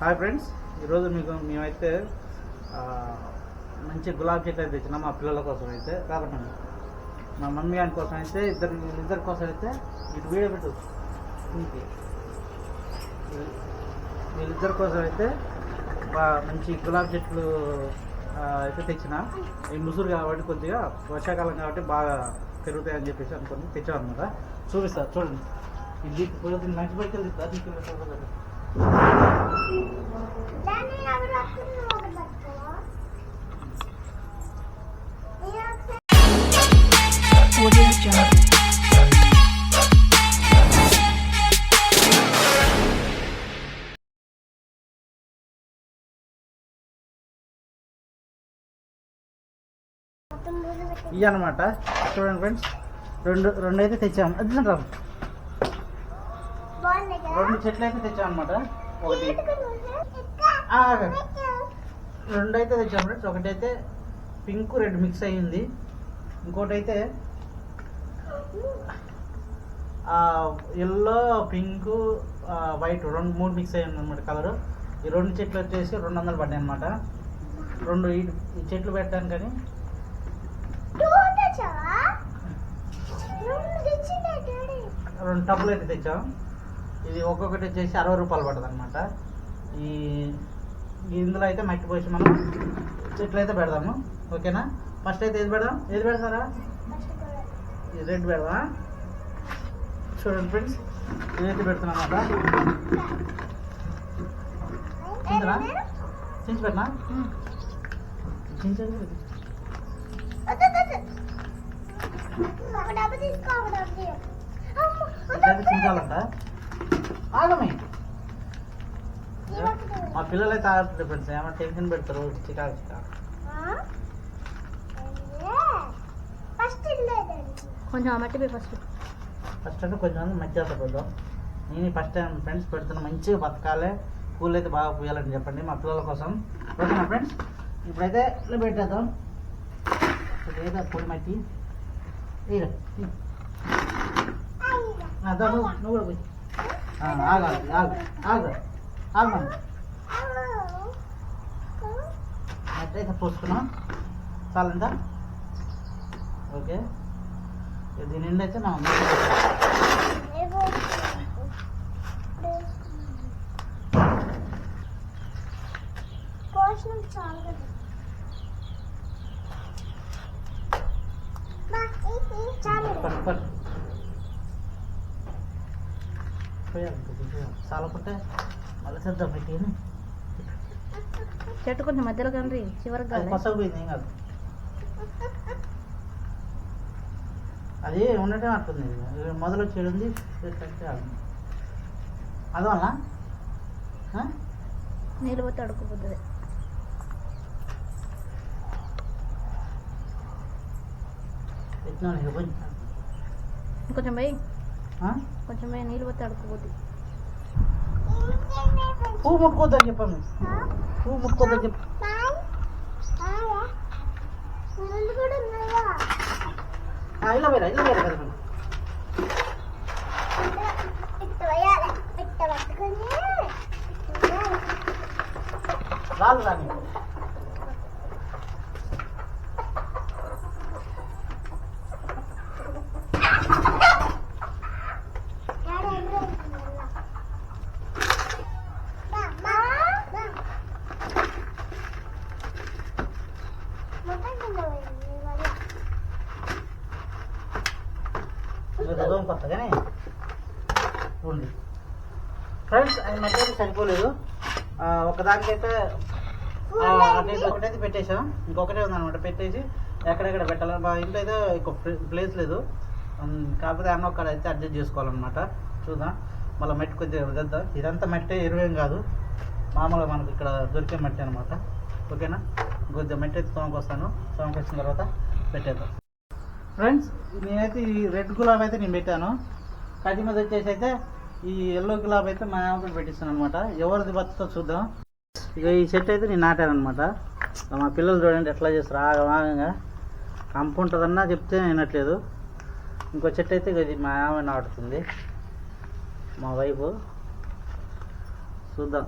Hi friends ఈరోజు మీకు మేమైతే మంచి గులాబ్ చెట్లు అయితే తెచ్చినాం మా పిల్లల కోసం అయితే కాబట్టి మా మమ్మీ గారి కోసం అయితే ఇద్దరు ఇద్దరి కోసం అయితే ఇటు వీడియో పెట్టు. ఇంకే వీళ్ళిద్దరి కోసం అయితే మంచి గులాబీ చెట్లు అయితే తెచ్చిన. ఈ ముసురు కాబట్టి కొద్దిగా వర్షాకాలం కాబట్టి బాగా పెరుగుతాయని చెప్పేసి అనుకుని తెచ్చాం అనమాట చూపిస్తా చూడండి. ఇది పోతుంది మంచి బయటకు వెళ్తుంది అది తీసుకెళ్ళి దాన్ని ఎవరు వస్తున్నారు ఒకటి పట్టుకో. నేను ఒకసారి Audio Jungle. మొత్తం మూడు పెట్టి ఇవి అనమాట చూడండి ఫ్రెండ్స్ రెండు రెండు అయితే తెచ్చాము అది రా బాగుంది కదా? రెండు చెట్లు అయితే తెచ్చాం అనమాట ఒకటి. రెండు అయితే తెచ్చాం ఫ్రెండ్స్. ఒకటి అయితే పింక్ రెడ్ మిక్స్ అయ్యింది. ఇంకోటి అయితే ఎల్లో పింక్ వైట్ రెండు మూడు మిక్స్ అయ్యింది అనమాట కలర్. ఈ రెండు చెట్లు వచ్చేసి రెండు వందలు పడ్డాయి అనమాట రెండు ఈ చెట్లు పెట్టాను కానీ. రెండు టబ్బులు అయితే తెచ్చాం. ఇది ఒక్కొక్కటి వచ్చేసి అరవై రూపాయలు పడుతుంది అనమాట ఈ ఇందులో అయితే మట్టి పోసి మనం చెట్లు అయితే పెడదాము. ఓకేనా? ఫస్ట్ అయితే ఏది పెడదాం? ఏది పెడతారా? రెడ్ పెడదామా? చూడండి ఫ్రెండ్స్ ఇదైతే పెడుతున్నాం చింతనా చించి పెట్టినా? చించండి. చించాలంట. ఆగమే. మా పిల్లలు అయితే ఆడుతుంటారు ఫ్రెండ్స్ ఏమైనా టెన్షన్ పెడతారు? చికాకు చికాకు. కొంచెం ఆ మట్టి ఫస్ట్. ఫస్ట్ అంటే కొంచెం మధ్య పెడదాం నేను ఫస్ట్ టైం ఫ్రెండ్స్ పెడుతున్నా మంచిగా బతకాలి. పూలు అయితే బాగా పూయాలని చెప్పండి మా పిల్లల కోసం. ఓకేనా ఫ్రెండ్స్? ఇప్పుడైతే ఇట్లా పెట్టేద్దాం. లేదా పొడి మట్టి. నువ్వు కూడా పోయి. ఆగు ఆగు మట్టి అయితే పోసుకున్నాం. చాలంతా ఓకే. దీని నిండా అయితే ఈ, చాలు పట్టు పట్టు పోయాలి కొద్దిగా పోయాలి. చాలకుంటే మళ్ళీ చేద్దాం పెట్టి చెట్టు కొంచెం మధ్యలో కండి చివరికి అది కాదు. అది ఉండటం అట్టుంది. మొదలు వచ్చేది ఉంది అదవల్ల నీళ్ళు పోతే అడుక్కుపోతుంది. కొంచెం పోయి. ఆ? కొంచెం పోయి నీళ్ళు పోతే అడుక్కుపోతుంది పువ్వు ముట్టుకోద్దని చెప్పాను పువ్వు ముట్టుకోద్దని చెప్పు కూడా ఉన్నాయా ఆ, ఇలా పోయిరా ఇలా పోయిరా కదా ఇట్ట వేయాలి ఇట్ట పట్టుకొని రాళ్ళు రా నీకు ఉంది ఫ్రెండ్స్ అది మధ్య అయితే సరిపోలేదు. ఒకదానికైతే ఒకటైతే పెట్టేసాం ఇంకొకటే ఉందన్నమాట పెట్టేసి ఎక్కడెక్కడ పెట్టాలి. మా ఇంట్లో అయితే ఇంకో ప్లేస్ లేదు. కాకపోతే అన్న ఒక్కడ అయితే అడ్జస్ట్ చేసుకోవాలన్నమాట. చూద్దాం. మళ్ళీ మట్టి కొద్దిగా వదిద్దాం ఇదంతా మట్టి ఎరువేం కాదు. మామూలుగా మనకి ఇక్కడ దొరికే మట్టి అనమాట ఓకేనా? కొద్దిగా మట్టి అయితే తోమకొస్తాను తోమకొచ్చిన తర్వాత పెట్టేద్దాం. ఫ్రెండ్స్ నేనైతే ఈ రెడ్ గులాబ్ అయితే నేను పెట్టాను. కటి మీద వచ్చేసి అయితే ఈ ఎల్లో గులాబ్ అయితే మా ఆమె పెట్టిస్తాను అనమాట ఎవరిది బతుతో చూద్దాం. ఇక ఈ చెట్టు అయితే నేను నాటాను అనమాట మా పిల్లలు చూడండి ఎట్లా చేస్తారు. ఆగం ఆగంగా. కంపు ఉంటుందన్నా చెప్తే వినట్లేదు. ఇంకో చెట్టు అయితే ఇక ఇది మా ఆమె నాటుతుంది. మా వైపు. చూద్దాం.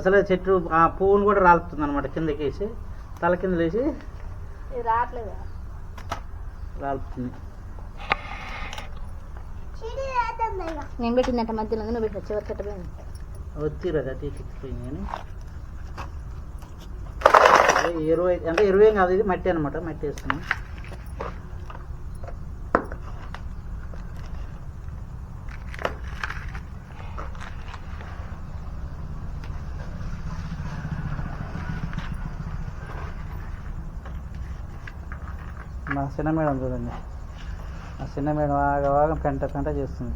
అసలు చెట్టు ఆ పువ్వును కూడా రాలుతుంది అనమాట కిందకి వేసి తల కింద వేసి రావట్లేదు? రాలుతుంది. నేను పెట్టిందంట మధ్యలో నువ్వు పెట్టిన చివరి కట్టపోయింది వచ్చిర్రు అది అటు ఎక్కిపోయింది కానీ అయితే- అంటే ఎరువు ఏం కాదు ఇది మట్టి అనమాట మట్టి వేస్తున్నాం మా చిన్న మేడం చూడండి. మా చిన్న మేడం ఆగవాగం పెంట పెంట చేస్తుంది.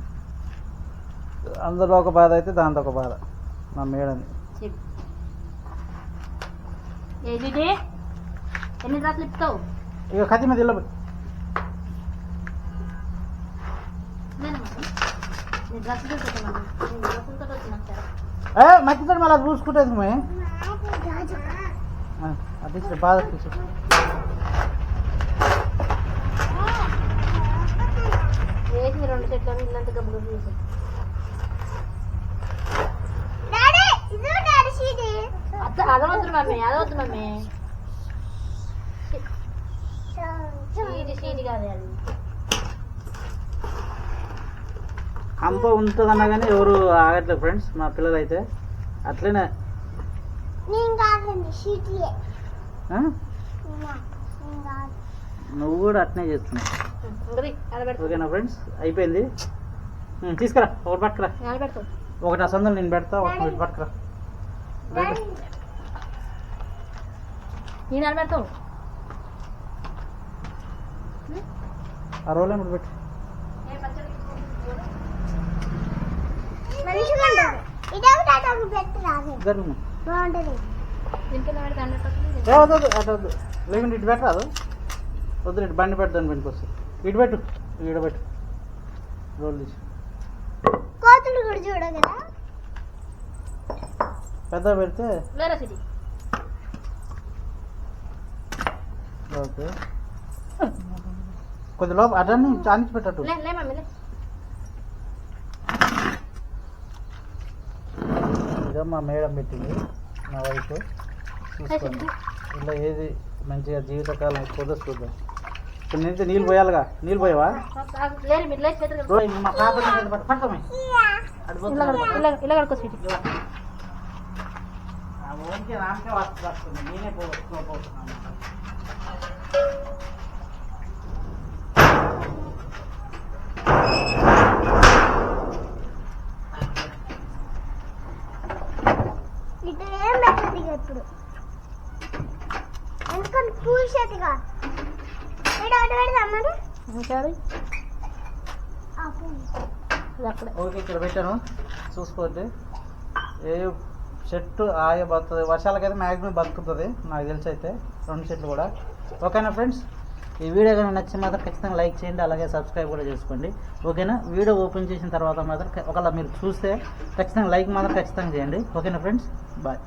అందులో ఒక బాధ అయితే దాంతో ఒక బాధ. మా మేడం చెప్పు ఏది ఎన్ని డ్రాప్లు ఇస్తావు ఇక కత్తి మీద ఇల్లు నీ డ్రెస్ చూసుకున్నాను నీ డ్రెస్సులతో వచ్చినాం సార్ ఏ మట్టితో మళ్ళీ అది చూసుకుంటుంది మే అది బాధ మమ్మీ అదవద్దు మమ్మీ సీడి సీడి కాదు అది కంప ఉంటుందన్నా కానీ ఎవరు ఆగట్లేదు ఫ్రెండ్స్ మా పిల్లలు అయితే అట్లనే నువ్వు కూడా అట్నే చేస్తున్నావు. ఓకేనా ఫ్రెండ్స్ అయిపోయింది. తీసుకురా ఒకటి పట్టుకురా. ఒకటి ఆ సందులు నేను పెడతా ఒకటి పట్టుకురా. అది పెడతావు? ఆ రోల్ ఏమిటి పెట్టి. లేకుంటే ఇటు పెట్టరాదు వద్దు ఇటు బండి పెడతాను వెనక్కి వస్తుంది. ఇటు పెట్టు ఈడ పెట్టు. రోల్ తీసి. కోతులు కూడా చూడగల పెద్ద పెడితే వేరే సిటీ ఓకే. కొద్ది లోపు అటన్నీ చానించి పెట్టట్టు. లే లే మమ్మీ లే. ఇదో మా మేడం పెట్టింది మా వైఫ్. చూసుకోండి. ఇలా ఏది మంచిగా జీవితకాలం కుదర చూద్దాం. ఇప్పుడు నేనైతే నీళ్ళు పోయాలిగా. నీళ్ళు పోయావా? మా పాప ఇలా కడుకో స్వీటీ వస్తుంది నేనే పోతున్నాను ఇప్పుడు? ఎందుకంటే పూసేదిగా అక్కడే. ఓకే ఇక్కడ పెట్టాను. చూసుకోవద్దు. ఏ చెట్టు ఆయ బతుకుతుంది వర్షాలకైతే మ్యాక్సిమం బతుకుతుంది నాకు తెలిసి అయితే రెండు చెట్లు కూడా. ఓకేనా ఫ్రెండ్స్? ఈ వీడియో కానీ నచ్చి మాత్రం ఖచ్చితంగా లైక్ చేయండి అలాగే సబ్స్క్రైబ్ కూడా చేసుకోండి. ఓకేనా? వీడియో ఓపెన్ చేసిన తర్వాత మాత్రం ఒకవేళ మీరు చూస్తే ఖచ్చితంగా లైక్ మాత్రం ఖచ్చితంగా చేయండి. ఓకేనా ఫ్రెండ్స్? బాయ్.